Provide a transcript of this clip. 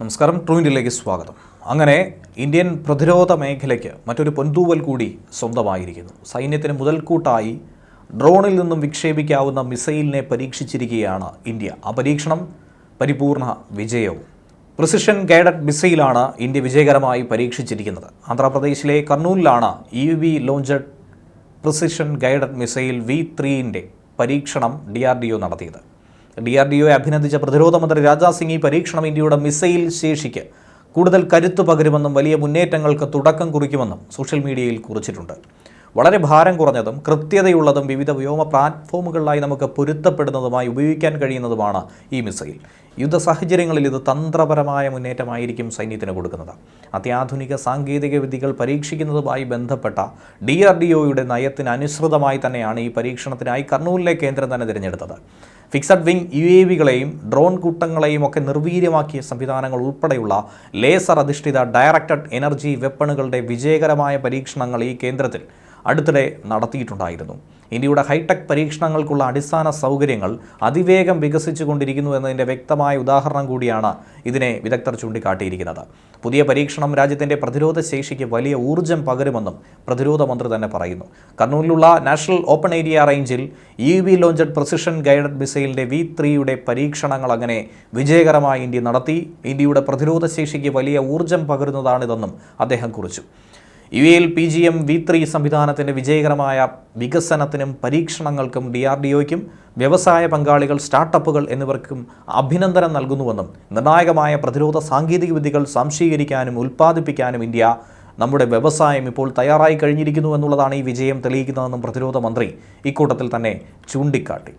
നമസ്കാരം. ട്രൂ ഇന്ത്യയിലേക്ക് സ്വാഗതം. അങ്ങനെ ഇന്ത്യൻ പ്രതിരോധ മേഖലയ്ക്ക് മറ്റൊരു പൊന്തൂവൽ കൂടി സ്വന്തമായിരിക്കുന്നു. സൈന്യത്തിന് മുതൽക്കൂട്ടായി ഡ്രോണിൽ നിന്നും വിക്ഷേപിക്കാവുന്ന മിസൈലിനെ പരീക്ഷിച്ചിരിക്കുകയാണ് ഇന്ത്യ. ആ പരീക്ഷണം പരിപൂർണ വിജയവും. പ്രിസിഷൻ ഗൈഡഡ് മിസൈലാണ് ഇന്ത്യ വിജയകരമായി പരീക്ഷിച്ചിരിക്കുന്നത്. ആന്ധ്രാപ്രദേശിലെ കർണൂലിലാണ് E V launched precision guided missile V ത്രീന്റെ പരീക്ഷണം ഡി ആർ ഡി ഒ നടത്തിയത്. ഡി ആർ ഡി ഒയെ അഭിനന്ദിച്ച പ്രതിരോധ മന്ത്രി രാജ്നാഥ് സിംഗ് ഈ പരീക്ഷണം ഇന്ത്യയുടെ മിസൈൽ ശേഷിക്ക് കൂടുതൽ കരുത്ത് പകരുമെന്നും വലിയ മുന്നേറ്റങ്ങൾക്ക് തുടക്കം കുറിക്കുമെന്നും സോഷ്യൽ മീഡിയയിൽ കുറിച്ചിട്ടുണ്ട്. വളരെ ഭാരം കുറഞ്ഞതും കൃത്യതയുള്ളതും വിവിധ വ്യോമ പ്ലാറ്റ്ഫോമുകളിലായി നമുക്ക് പൊരുത്തപ്പെടുന്നതുമായി ഉപയോഗിക്കാൻ കഴിയുന്നതുമാണ് ഈ മിസൈൽ. യുദ്ധ സാഹചര്യങ്ങളിൽ ഇത് തന്ത്രപരമായ മുന്നേറ്റമായിരിക്കും സൈന്യത്തിന് കൊടുക്കുന്നത്. അത്യാധുനിക സാങ്കേതിക വിദ്യകൾ പരീക്ഷിക്കുന്നതുമായി ബന്ധപ്പെട്ട ഡി ആർ ഡി ഒയുടെ നയത്തിന് അനുസൃതമായി തന്നെയാണ് ഈ പരീക്ഷണത്തിനായി കർണൂലിലെ കേന്ദ്രം തന്നെ തിരഞ്ഞെടുത്തത്. ഫിക്സഡ് വിംഗ് യു എ വികളെയും ഡ്രോൺ കൂട്ടങ്ങളെയും ഒക്കെ നിർവീര്യമാക്കിയ സംവിധാനങ്ങൾ ഉൾപ്പെടെയുള്ള ലേസർ അധിഷ്ഠിത ഡയറക്റ്റഡ് എനർജി വെപ്പണുകളുടെ വിജയകരമായ പരീക്ഷണങ്ങൾ ഈ കേന്ദ്രത്തിൽ അടുത്തിടെ നടത്തിയിട്ടുണ്ടായിരുന്നു. ഇന്ത്യയുടെ ഹൈടെക് പരീക്ഷണങ്ങൾക്കുള്ള അടിസ്ഥാന സൗകര്യങ്ങൾ അതിവേഗം വികസിച്ചു കൊണ്ടിരിക്കുന്നു എന്നതിന്റെ വ്യക്തമായ ഉദാഹരണം കൂടിയാണ് ഇതിനെ വിദഗ്ധർ ചൂണ്ടിക്കാട്ടിയിരിക്കുന്നത്. പുതിയ പരീക്ഷണം രാജ്യത്തിന്റെ പ്രതിരോധ ശേഷിക്ക് വലിയ ഊർജം പകരുമെന്നും പ്രതിരോധ മന്ത്രി തന്നെ പറയുന്നു. കണ്ണൂരിലുള്ള നാഷണൽ ഓപ്പൺ ഏരിയ റേഞ്ചിൽ E V launched precision guided മിസൈലിന്റെ V ത്രീയുടെ പരീക്ഷണങ്ങൾ അങ്ങനെ വിജയകരമായി ഇന്ത്യ നടത്തി. ഇന്ത്യയുടെ പ്രതിരോധ ശേഷിക്ക് വലിയ ഊർജം പകരുന്നതാണിതെന്നും അദ്ദേഹം കുറിച്ചു. U L P G M V three സംവിധാനത്തിന്റെ വിജയകരമായ വികസനത്തിനും പരീക്ഷണങ്ങൾക്കും ഡി ആർ ഡി ഒയ്ക്കും വ്യവസായ പങ്കാളികൾ സ്റ്റാർട്ടപ്പുകൾ എന്നിവർക്കും അഭിനന്ദനം നൽകുന്നുവെന്നും നിർണായകമായ പ്രതിരോധ സാങ്കേതികവിദ്യകൾ സംശീകരിക്കാനും ഉൽപ്പാദിപ്പിക്കാനും ഇന്ത്യ നമ്മുടെ വ്യവസായം ഇപ്പോൾ തയ്യാറായി കഴിഞ്ഞിരിക്കുന്നു എന്നുള്ളതാണ് ഈ വിജയം തെളിയിക്കുന്നതെന്നും പ്രതിരോധ മന്ത്രി ഇക്കൂട്ടത്തിൽ തന്നെ ചൂണ്ടിക്കാട്ടി.